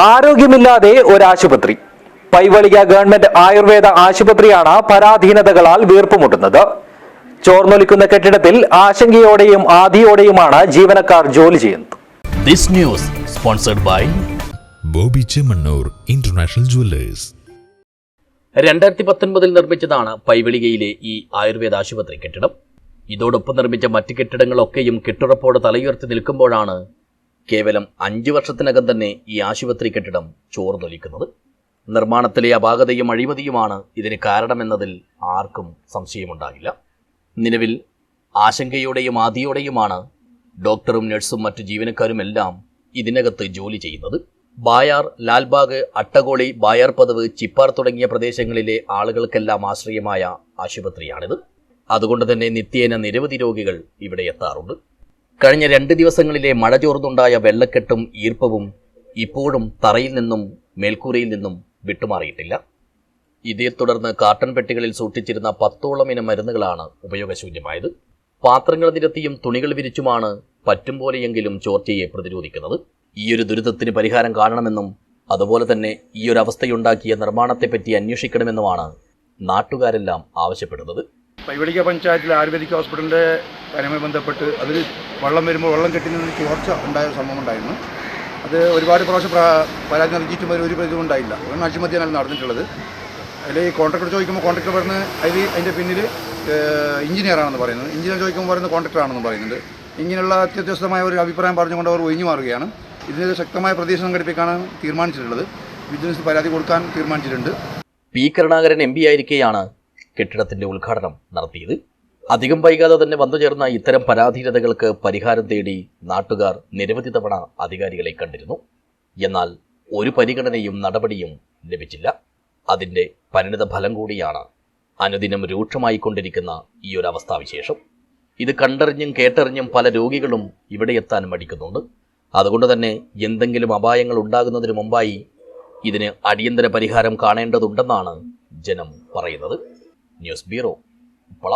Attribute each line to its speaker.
Speaker 1: ആരോഗ്യമില്ലാതെ ഒരാശുപത്രി. Paivalike government Ayurveda ആശുപത്രിയാണ് പരാധീനതകളാൽ വീർപ്പുമുട്ടുന്നത്. ചോർന്നൊലിക്കുന്ന കെട്ടിടത്തിൽ ആശങ്കയോടെയും ആധിയോടെയുമാണ് ജീവനക്കാർ ജോലി ചെയ്യുന്നത്.
Speaker 2: This news sponsored by
Speaker 3: Bobby Chemmanur international jewellers.
Speaker 2: രണ്ടായിരത്തി പത്തൊൻപതിൽ നിർമ്മിച്ചതാണ് പൈവിളികയിലെ ഈ ആയുർവേദ ആശുപത്രി കെട്ടിടം. ഇതോടൊപ്പം നിർമ്മിച്ച മറ്റ് കെട്ടിടങ്ങളൊക്കെയും കെട്ടുറപ്പോടെ തലയുയർത്തി നിൽക്കുമ്പോഴാണ് കേവലം അഞ്ചു വർഷത്തിനകം തന്നെ ഈ ആശുപത്രി കെട്ടിടം ചോർന്നൊലിക്കുന്നത്. നിർമ്മാണത്തിലെ അപാകതയും അഴിമതിയുമാണ് ഇതിന് കാരണമെന്നതിൽ ആർക്കും സംശയമുണ്ടാകില്ല. നിലവിൽ ആശങ്കയോടെയും ആദിയോടെയുമാണ് ഡോക്ടറും നഴ്സും മറ്റു ജീവനക്കാരുമെല്ലാം ഇതിനകത്ത് ജോലി ചെയ്യുന്നത്. ബായാർ ലാൽബാഗ് അട്ടകോളി ബായാർ പദവ് ചിപ്പാർ തുടങ്ങിയ പ്രദേശങ്ങളിലെ ആളുകൾക്കെല്ലാം ആശ്രയമായ ആശുപത്രിയാണിത്. അതുകൊണ്ട് തന്നെ നിത്യേന നിരവധി രോഗികൾ ഇവിടെ എത്താറുണ്ട്. കഴിഞ്ഞ രണ്ട് ദിവസങ്ങളിലെ മഴ ചോർന്നുണ്ടായ വെള്ളക്കെട്ടും ഈർപ്പവും ഇപ്പോഴും തറയിൽ നിന്നും മേൽക്കൂരയിൽ നിന്നും വിട്ടുമാറിയിട്ടില്ല. ഇതേ തുടർന്ന് കാർട്ടൺ പെട്ടികളിൽ സൂക്ഷിച്ചിരുന്ന പത്തോളം ഇനം മരുന്നുകളാണ് ഉപയോഗശൂന്യമായത്. പാത്രങ്ങൾ നിരത്തിയും തുണികൾ വിരിച്ചുമാണ് പറ്റും പോലെയെങ്കിലും ചോർച്ചയെ പ്രതിരോധിക്കുന്നത്. ഈയൊരു ദുരിതത്തിന് പരിഹാരം കാണണമെന്നും അതുപോലെ തന്നെ ഈയൊരവസ്ഥയുണ്ടാക്കിയ നിർമ്മാണത്തെപ്പറ്റി അന്വേഷിക്കണമെന്നുമാണ് നാട്ടുകാരെല്ലാം ആവശ്യപ്പെടുന്നത്.
Speaker 4: പൈവളിക പഞ്ചായത്തിലെ ആയുർവേദിക് ഹോസ്പിറ്റലിന്റെ കാര്യമായി ബന്ധപ്പെട്ട് അതിൽ വെള്ളം വരുമ്പോൾ വെള്ളം കെട്ടി നിന്ന് ചോർച്ച ഉണ്ടായ സംഭവം ഉണ്ടായിരുന്നു. അത് ഒരുപാട് പ്രാവശ്യം പ്രാ- പരാതി നൽകിയിട്ടും ഒരു ഒരു ഇതും ഉണ്ടായില്ല. അതാണ് അഴിമതിയാണ് നടന്നിട്ടുള്ളത്. അതിൽ ഈ കോൺട്രാക്ടർ ചോദിക്കുമ്പോൾ കോൺട്രാക്ടർ പറയുന്നത് അതിൽ അതിന്റെ പിന്നിൽ എഞ്ചിനീയറാണെന്ന് പറയുന്നത്. എഞ്ചിനീയർ ചോദിക്കുമ്പോൾ പറയുന്നത് കോൺട്രാക്ടറാണെന്ന് പറയുന്നുണ്ട്. ഇങ്ങനെയുള്ള അത്യത്യസ്തമായ ഒരു അഭിപ്രായം പറഞ്ഞുകൊണ്ട് അവർ ഒഴിഞ്ഞു മാറുകയാണ്. ഇതിന് ശക്തമായ പ്രതീക്ഷ സംഘടിപ്പിക്കാനാണ് തീരുമാനിച്ചിട്ടുള്ളത്. വിജിലൻസ് പരാതി കൊടുക്കാൻ തീരുമാനിച്ചിട്ടുണ്ട്.
Speaker 2: പി കരുണാകരൻ എം പി ആയിരിക്കെയാണ് കെട്ടിടത്തിന്റെ ഉദ്ഘാടനം നടത്തിയത്. അധികം വൈകാതെ തന്നെ വന്നു ചേർന്ന ഇത്തരം പരാധീനതകൾക്ക് പരിഹാരം തേടി നാട്ടുകാർ നിരവധി തവണ അധികാരികളെ കണ്ടിരുന്നു. എന്നാൽ ഒരു പരിഗണനയും നടപടിയും ലഭിച്ചില്ല. അതിന്റെ പരിണിത ഫലം കൂടിയാണ് അനുദിനം രൂക്ഷമായിക്കൊണ്ടിരിക്കുന്ന ഈ ഒരു അവസ്ഥാവിശേഷം. ഇത് കണ്ടറിഞ്ഞും കേട്ടറിഞ്ഞും പല രോഗികളും ഇവിടെ എത്താൻ മടിക്കുന്നുണ്ട്. അതുകൊണ്ട് തന്നെ എന്തെങ്കിലും അപായങ്ങൾ ഉണ്ടാകുന്നതിന് മുമ്പായി ഇതിന് അടിയന്തര പരിഹാരം കാണേണ്ടതുണ്ടെന്നാണ് ജനം പറയുന്നത്. News bureau Uppala